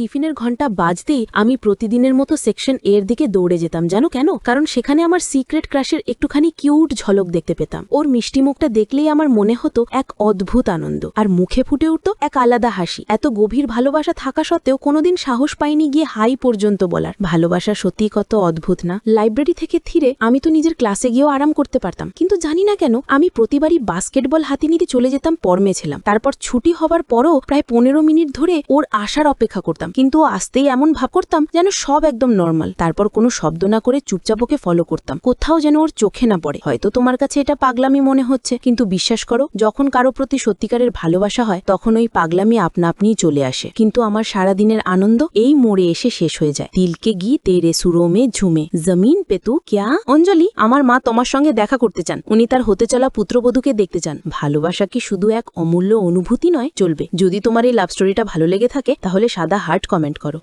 টিফিনের ঘণ্টা বাজতেই আমি প্রতিদিনের মতো সেকশন এর দিকে দৌড়ে যেতাম, জানো কেন? কারণ সেখানে আমার সিক্রেট ক্রাশের একটুখানি কিউট ঝলক দেখতে পেতাম। ওর মিষ্টি মুখটা দেখলেই আমার মনে হতো এক অদ্ভুত আনন্দ। আর মুখে ফুটে উঠত এক আলাদা হাসি। এত গভীর ভালোবাসা থাকা সত্ত্বেও কোনোদিন সাহস পাইনি গিয়ে হাই পর্যন্ত বলার। ভালোবাসা সত্যি কত অদ্ভুত না? লাইব্রেরি থেকে থিরে আমি তো নিজের ক্লাসে গিয়েও আরাম করতে পারতাম। কিন্তু জানি না কেন, আমি প্রতিবারই বাস্কেটবল হাতে নিতে চলে যেতাম, পরমে ছিলাম। তারপর ছুটি হবার পরও প্রায় পনেরো মিনিট ধরে ওর আসার অপেক্ষা করতাম। কিন্তু আসতেই এমন ভাব করতাম যেন সব একদম নর্মাল তারপর কোনো শব্দ না করে চুপচাপ ওকে ফলো করতাম। কোথাও যেন ওর চোখে না পড়ে। হয়তো তোমার কাছে এটা পাগলামি মনে হচ্ছে, কিন্তু বিশ্বাস করো, যখন কারও প্রতি সত্যিকারের ভালোবাসা হয়, তখন ওই পাগলামি আপনা আপনিই চলে আসে। কিন্তু আমার সারাদিনের আনন্দ এই মোড়ে এসে শেষ হয়ে যায়। তিলকে গি, তেরে সুরো মে ঝুমে, জমিন পেতু ক্যা? অঞ্জলি, আমার মা তোমার সঙ্গে দেখা করতে চান। উনি তার হতে চলা পুত্রবধূকে দেখতে চান। ভালোবাসা কি শুধু এক অমূল্য অনুভূতি নয়, চলবে। যদি তোমার এই লাভ স্টোরিটা ভালো লেগে থাকে, তাহলে সাদা হার্ট কমেন্ট করো।